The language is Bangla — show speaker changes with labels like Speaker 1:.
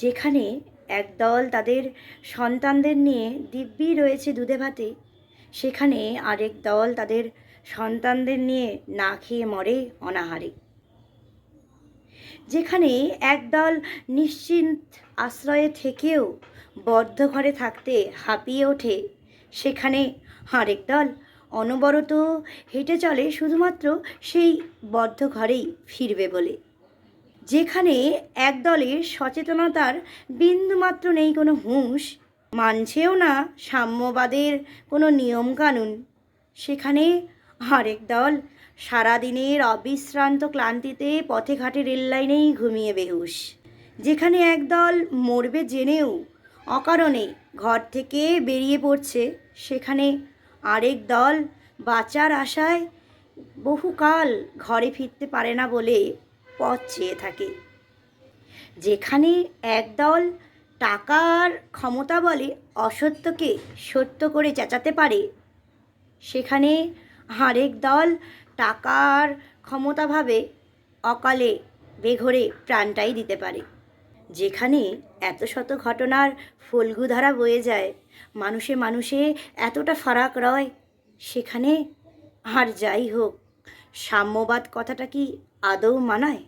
Speaker 1: যেখানে একদল তাদের সন্তানদের নিয়ে দিব্যি রয়েছে দুধে ভাতে, সেখানে আরেক দল তাদের সন্তানদের নিয়ে না খেয়ে মরে অনাহারে। যেখানে একদল নিশ্চিন্ত আশ্রয়ে থেকেও বদ্ধ ঘরে থাকতে হাঁপিয়ে ওঠে, সেখানে আরেক দল অনবরত হেঁটে চলে, শুধুমাত্র সেই বদ্ধ ঘরেই ফিরবে বলে। যেখানে এক দলের সচেতনতার বিন্দুমাত্র নেই কোনো হুঁশ, মানছেও না সাম্যবাদের কোনো নিয়মকানুন। সেখানে আরেক দল সারাদিনের অবিশ্রান্ত ক্লান্তিতে পথে ঘাটে রেললাইনেই ঘুমিয়ে বেহুশ। যেখানে একদল মরবে জেনেও অকারণে ঘর থেকে বেরিয়ে পড়ছে, সেখানে আরেক দল বাঁচার আশায় বহুকাল ঘরে ফিরতে পারে না বলে পথ চেয়ে থাকে। যেখানে একদল টাকার ক্ষমতা বলে অসত্যকে সত্য করে চেঁচাতে পারে, সেখানে আরেক দল টাকার ক্ষমতাভাবে অকালে বেঘরে প্রাণটাই দিতে পারে। যেখানে এত শত ঘটনার ফল্গুধারা বয়ে যায়, মানুষে মানুষে এতটা ফারাক রয়, সেখানে আর যাই হোক সাম্যবাদ কথাটা কি আদৌ মানায়?